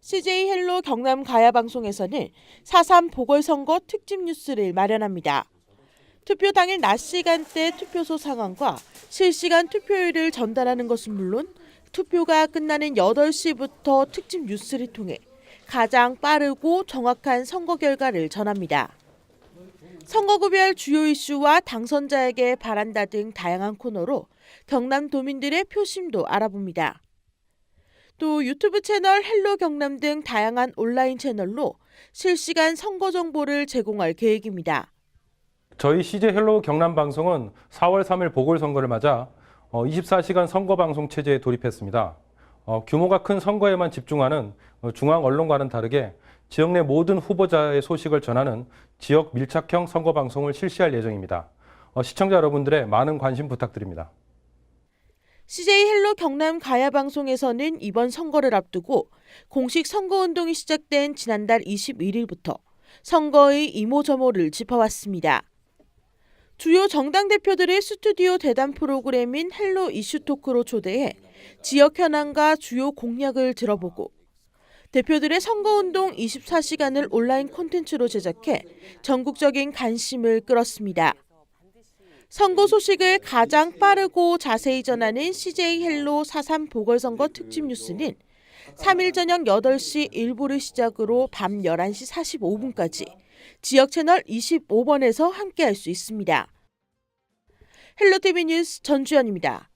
CJ 헬로 경남 가야 방송에서는 4.3 보궐선거 특집 뉴스를 마련합니다. 투표 당일 낮 시간대 투표소 상황과 실시간 투표율을 전달하는 것은 물론 투표가 끝나는 8시부터 특집 뉴스를 통해 가장 빠르고 정확한 선거 결과를 전합니다. 선거구별 주요 이슈와 당선자에게 바란다 등 다양한 코너로 경남 도민들의 표심도 알아봅니다. 또 유튜브 채널 헬로 경남 등 다양한 온라인 채널로 실시간 선거 정보를 제공할 계획입니다. 저희 CJ 헬로 경남 방송은 4월 3일 보궐선거를 맞아 24시간 선거 방송 체제에 돌입했습니다. 어, 규모가 큰 선거에만 집중하는 어, 중앙 언론과는 다르게 지역 내 모든 후보자의 소식을 전하는 지역 밀착형 선거 방송을 실시할 예정입니다. 어, 시청자 여러분들의 많은 관심 부탁드립니다. CJ 헬로 경남 가야 방송에서는 이번 선거를 앞두고 공식 선거 운동이 시작된 지난달 21일부터 선거의 이모저모를 짚어왔습니다. 주요 정당 대표들의 스튜디오 대담 프로그램인 헬로 이슈 토크로 초대해 지역 현안과 주요 공약을 들어보고 대표들의 선거운동 24시간을 온라인 콘텐츠로 제작해 전국적인 관심을 끌었습니다. 선거 소식을 가장 빠르고 자세히 전하는 CJ 헬로 4.3 보궐선거 특집 뉴스는 3일 저녁 8시 1부를 시작으로 밤 11시 45분까지 지역 채널 25번에서 함께할 수 있습니다. 헬로티비 뉴스 전주현입니다.